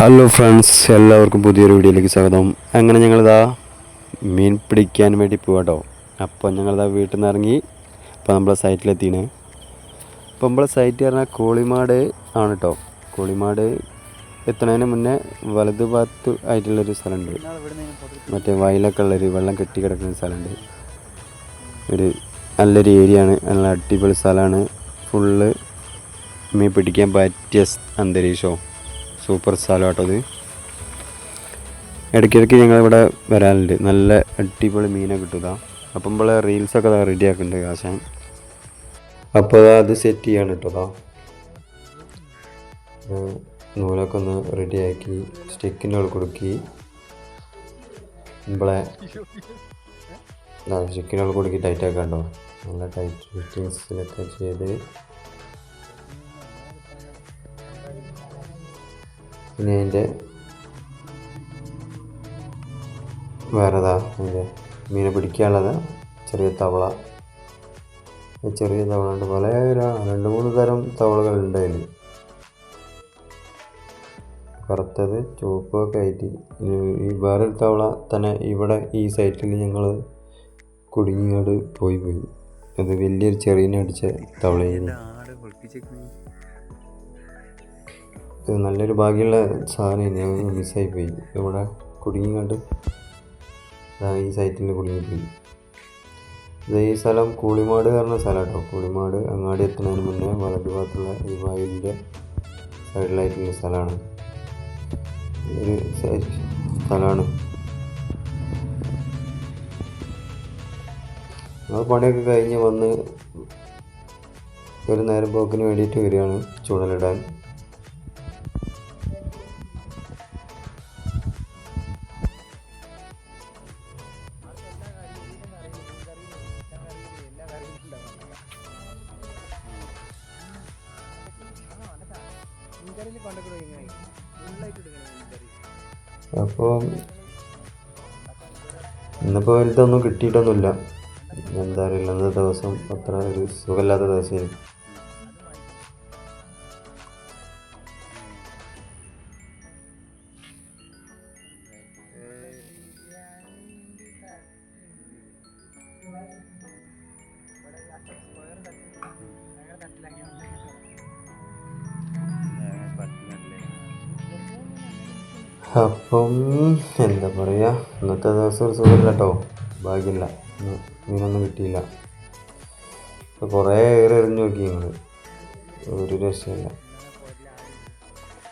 Hello friends എല്ലാവർക്കും പുതിയൊരു വീഡിയോയിലേക്ക് സ്വാഗതം. അങ്ങനെ ഞങ്ങളിതാ മീൻ പിടിക്കാൻ വേണ്ടി പോവാട്ടോ. അപ്പോൾ ഞങ്ങളിതാ വീട്ടിൽ നിന്ന് ഇറങ്ങി ഇപ്പോൾ നമ്മളെ സൈറ്റിലെത്തിയാണ് അപ്പോൾ നമ്മളെ സൈറ്റ് പറഞ്ഞാൽ കോളിമാട് ആണ് കേട്ടോ കോളിമാട് എത്തുന്നതിന് മുന്നേ വലത് ഭാഗത്ത് ആയിട്ടുള്ളൊരു സ്ഥലമുണ്ട് മറ്റേ വയലൊക്കെ ഉള്ളൊരു വെള്ളം കെട്ടി കിടക്കുന്ന സ്ഥലമുണ്ട് ഒരു നല്ലൊരു ഏരിയ ആണ് നല്ല അടിപൊളി സ്ഥലമാണ് ഫുള്ള് മീൻ പിടിക്കാൻ പറ്റിയ അന്തരീക്ഷവും സൂപ്പർ സ്ഥലം കേട്ടോ ഇത്. ഇടയ്ക്കിടയ്ക്ക് ഞങ്ങളിവിടെ വരാറുണ്ട്. നല്ല അടിപൊളി മീനെ കിട്ടുക അപ്പം ഇവിടെ റീൽസൊക്കെ റെഡി ആക്കുന്നുണ്ട് കാശാൻ അപ്പോൾ അത് സെറ്റ് ചെയ്യാണ് കേട്ടോ. നൂലൊക്കെ ഒന്ന് റെഡി ആക്കി സ്റ്റിക്കിന്റെ ഉള്ളിൽ കൊടുക്കി. നമ്മളെ സ്റ്റിക്കിന്റെ ഉള്ളിൽ കൊടുക്കി ടൈറ്റ് ആക്കാണ്ടോ നല്ല ടൈറ്റ് ഫിറ്റിങ്സിലൊക്കെ ചെയ്ത്. പിന്നെ അതിന്റെ വേറെതാ അതിന്റെ മീനെ പിടിക്കാനുള്ളത്? ചെറിയ തവള. ചെറിയ തവള ഉണ്ട് പല രണ്ട് മൂന്ന് തരം തവളകളുണ്ട് അതിൽ. കറുത്തത് ചുവപ്പൊക്കെ ആയിട്ട്. ഈ- വേറൊരു തവള തന്നെ ഇവിടെ ഈ സൈറ്റിൽ ഞങ്ങൾ കുടുങ്ങിയോട് പോയി പോയി. അത് വലിയൊരു ചെറിയനെ അടിച്ച തവളയായിരുന്നു. ഇത് നല്ലൊരു ഭാഗ്യമുള്ള സാധനം ഞാൻ മിസ്സായി പോയി ഇവിടെ കുടുങ്ങി കണ്ട് ഈ സൈറ്റിൽ കുടുങ്ങിപ്പോയി ഇത് ഈ സ്ഥലം കൂളിമാട് പറഞ്ഞ സ്ഥലം കേട്ടോ കൂളിമാട് അങ്ങാടി എത്തുന്നതിന് മുന്നേ വലതു ഭാഗത്തുള്ള ഈ വയലിന്റെ സൈഡിലായിട്ടുള്ള സ്ഥലമാണ്. ഒരു സ്ഥലമാണ്. ഞങ്ങൾ പണിയൊക്കെ കഴിഞ്ഞ് വന്ന് ഒരു നേരം പോക്കിന് വേണ്ടിയിട്ട് വരികയാണ് ചൂണ്ടലിടാൻ അപ്പോൾ ഇന്നിപ്പോൾ വലുതൊന്നും കിട്ടിയിട്ടൊന്നുമില്ല. എന്താ അറിയില്ല ഇന്നത്തെ ദിവസം അത്ര ഒരു സുഖമില്ലാത്ത ദിവസമായിരുന്നു. അപ്പം എന്താ പറയുക ഇന്നത്തെ ദിവസം ഒരു സുഖമില്ല കേട്ടോ ഭാഗ്യമില്ല. മീനൊന്നും കിട്ടിയില്ല. കുറേ ഏറെ എറിഞ്ഞു നോക്കി ഞങ്ങൾ ഒരു രക്ഷയില്ല.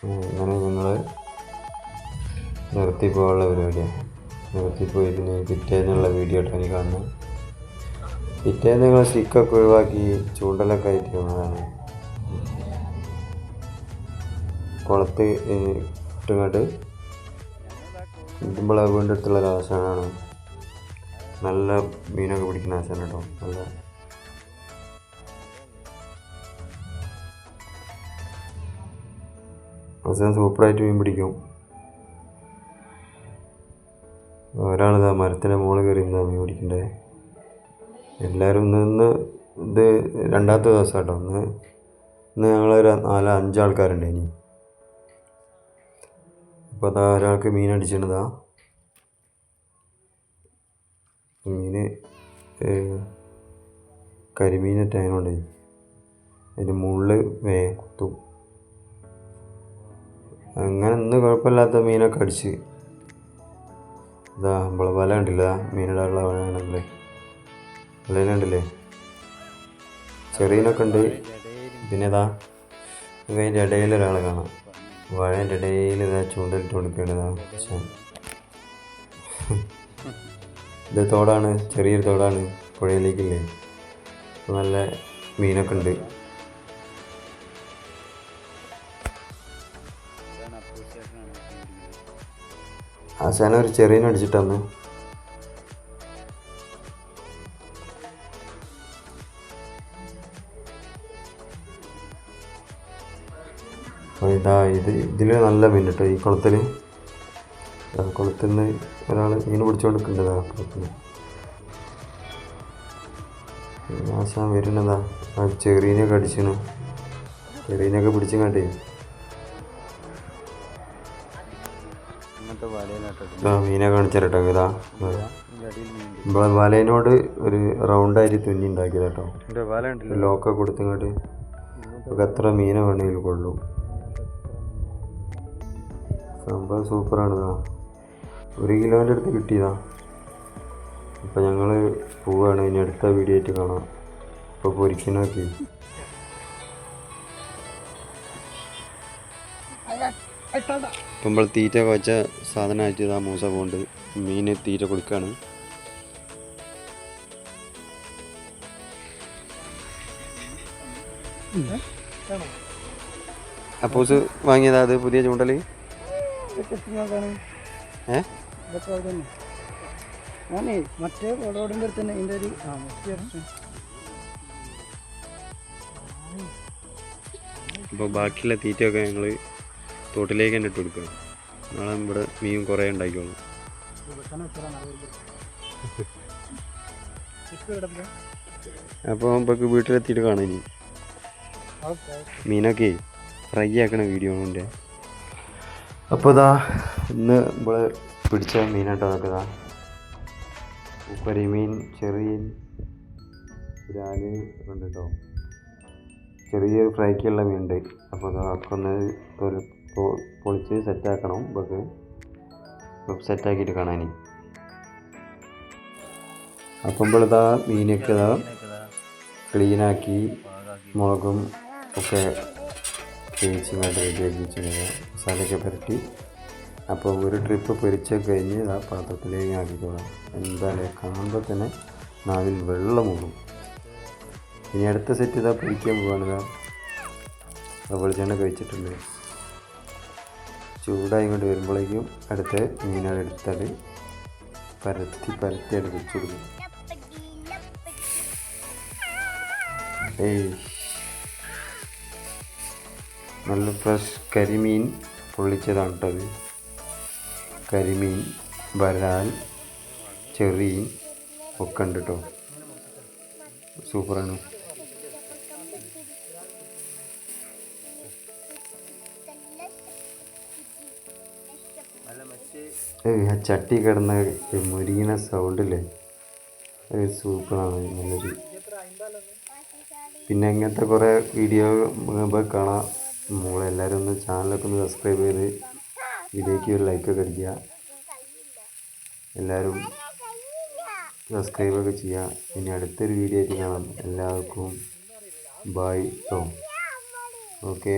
ഇങ്ങനെ ഞങ്ങൾ നിർത്തി പോകാനുള്ള പരിപാടിയാണ് നിർത്തിപ്പോയി പിന്നെ പിറ്റേന്നുള്ള വീഡിയോ ആയിട്ടാണ് എനിക്ക് കാണുന്നത് പിറ്റേന്ന് ഞങ്ങൾ സ്റ്റിക്കൊക്കെ ഒഴിവാക്കി ചൂണ്ടലൊക്കെ ആയിട്ട് വന്നതാണ് കുളത്ത് ഇട്ടുങ്ങോട്ട് നമ്മളെ വീണ്ടും അടുത്തുള്ള ഒരു ആശാനാണ്. നല്ല മീനൊക്കെ പിടിക്കുന്ന ആശാൻ കേട്ടോ. നല്ല ആശാൻ സൂപ്പറായിട്ട് മീൻ പിടിക്കും. ഒരാളിതാ മരത്തിന്റെ മുകളിൽ കയറി ഇന്നാ മീൻ പിടിക്കണ്ടേ? എല്ലാവരും ഇന്ന് ഇന്ന് ഇത് രണ്ടാമത്തെ ദിവസം കേട്ടോ ഇന്ന് ഇന്ന് ഞങ്ങളൊരു നാല് അഞ്ചാൾക്കാരുണ്ട് ഇനി. അപ്പോൾ അതാ ഒരാൾക്ക് മീൻ അടിച്ചിട്ടുണ്ടതാ മീന് കരിമീനൊക്കെ അതിനുണ്ട്. അതിന്റെ മുള്ളിൽ വേ കുത്തും. അങ്ങനെ ഇന്ന് കുഴപ്പമില്ലാത്ത മീനൊക്കെ അടിച്ച്. ഇതാ നമ്മളെ വല കണ്ടില്ല മീനിടാനുള്ള വല കണ്ടില്ലേ? വലയിലുണ്ടല്ലേ ചെറിയനൊക്കെ ഉണ്ട്. പിന്നെ ഇതാ അതിന്റെ ഇടയിൽ ഒരാളെ കാണാം. വാഴേന്റെ ഇടയിൽ ഇതാ ചൂണ്ടലിട്ട് കൊടുക്കേണ്ടതാ ഇത് തോടാണ് ചെറിയൊരു തോടാണ് പുഴയിലേക്കില്ലേ. നല്ല മീനൊക്കെ ഉണ്ട്. ആശാന ഒരു ചെറിയനെ അപ്പോൾ ഇതാ ഇത് ഇതിൽ നല്ല മീൻ കേട്ടോ ഈ കുളത്തിൽ കുളത്തിൽ നിന്ന് ഒരാൾ മീൻ പിടിച്ചുകൊണ്ടിരിക്കുന്നതാ കുളത്തിൽ ആശാൻ വരുന്നതാ ആ ചെറീനെയൊക്കെ അടിച്ചിനു ചെറീനെയൊക്കെ പിടിച്ചും കണ്ടേ. ഇതാ മീനെ കാണിച്ചാലോ ഇതാ. നമ്മളെ വലയിനോട് ഒരു റൗണ്ടായിട്ട് തുന്നി ഉണ്ടാക്കിയതാട്ടോ. ലോക്കൊക്കെ കൊടുത്തിങ്ങോട്ട് നമുക്ക് എത്ര മീനെ വേണമെങ്കിലും കൊള്ളും. സംഭവം സൂപ്പറാണ് ഇതാ ഒരു കിലോന്റെ അടുത്ത് കിട്ടിയതാ. ഇപ്പം ഞങ്ങൾ പോവുകയാണ് ഇനി അടുത്ത വീഡിയോ ആയിട്ട് കാണാം. ഇപ്പോൾ പൊരിക്കണമൊക്കെ ഇപ്പം നമ്മൾ തീറ്റ വെച്ച സാധനമായിട്ട് ഇതാ മൂസ പോകുന്നുണ്ട് മീന് തീറ്റ കൊടുക്കുകയാണ് അപ്പോസ് വാങ്ങിയതാ അത് പുതിയ ചൂണ്ടൽ ഏ ഞാനേ മറ്റേ റോഡിന്റെ അടുത്ത് തന്നെ ഇതിന്റെ ഒരു ആ മറ്റേ അപ്പോൾ ബാക്കിയുള്ള തീറ്റയൊക്കെ ഞങ്ങൾ തോട്ടിലേക്ക് തന്നെ ഇട്ട് കൊടുക്കുക നാളെ ഇവിടെ മീൻ കുറേ ഉണ്ടാക്കിക്കോളും അപ്പോൾ നമുക്ക് വീട്ടിലെത്തിയിട്ട് കാണാം ഇനി. മീനൊക്കെ ഫ്രൈ ആക്കണ വീഡിയോ എന്റെ അപ്പോൾ ഇതാ ഇന്ന് നമ്മൾ പിടിച്ച മീനാട്ടോ അതൊക്കെ ഇതാ ഉപ്പരി മീൻ ചെറിയ രാൽ ഉണ്ട് കേട്ടോ ചെറിയൊരു ഫ്രൈക്കുള്ള മീനുണ്ട്. അപ്പോൾ അതൊക്കെ ഒന്ന് പൊളിച്ച് സെറ്റാക്കണം നമുക്ക് സെറ്റാക്കിയിട്ട് കാണാൻ അപ്പം ഇതാ മീനൊക്കെ ഇതാ ക്ലീനാക്കി മുളകും ഒക്കെ തേച്ച് ഇങ്ങോട്ട് റെഡിയാക്കി വെച്ചിരുന്നത് മസാലയൊക്കെ പുരട്ടി അപ്പോൾ ഒരു ട്രിപ്പ് പൊരിച്ച കഴിഞ്ഞ് ആ പാത്രത്തിലേക്ക് ആക്കിക്കോളാം. എന്തായാലും കാണുമ്പോൾ തന്നെ നാവിൽ വെള്ളം മൂടും ഇനി അടുത്ത സെറ്റ് ഇതാ പൊരിക്കാൻ പോവാണ് ഇതാ വെളിച്ചെണ്ണ കഴിച്ചിട്ടുണ്ട് ചൂടായി ഇങ്ങോട്ട് വരുമ്പോഴേക്കും അടുത്ത മീനാട് എടുത്താൽ പരത്തി പരത്തി അടുപ്പിച്ചു കൊടുക്കും ഏയ്. നല്ല ഫ്രഷ് കരിമീൻ പൊള്ളിച്ചതാണ് കേട്ടത് കരിമീൻ വരാൽ ചെറി ഒക്കെ ഉണ്ട് കേട്ടോ സൂപ്പറാണ്. ആ ചട്ടി കിടന്ന മുരിങ്ങണ സൗണ്ടില്ലേ അത് സൂപ്പറാണ്. നല്ലൊരു പിന്നെ ഇങ്ങനത്തെ കുറേ വീഡിയോ കാണാം. നമ്മളെല്ലാവരും ഒന്ന് ചാനലൊക്കെ ഒന്ന് സബ്സ്ക്രൈബ് ചെയ്ത് വീഡിയോയ്ക്ക് ഒരു ലൈക്കൊക്കെ അടിക്കുക. എല്ലാവരും സബ്സ്ക്രൈബൊക്കെ ചെയ്യുക. ഇനി അടുത്തൊരു വീഡിയോ ആയിട്ട് കാണാം. എല്ലാവർക്കും ബായ് കേട്ടോ ഓക്കെ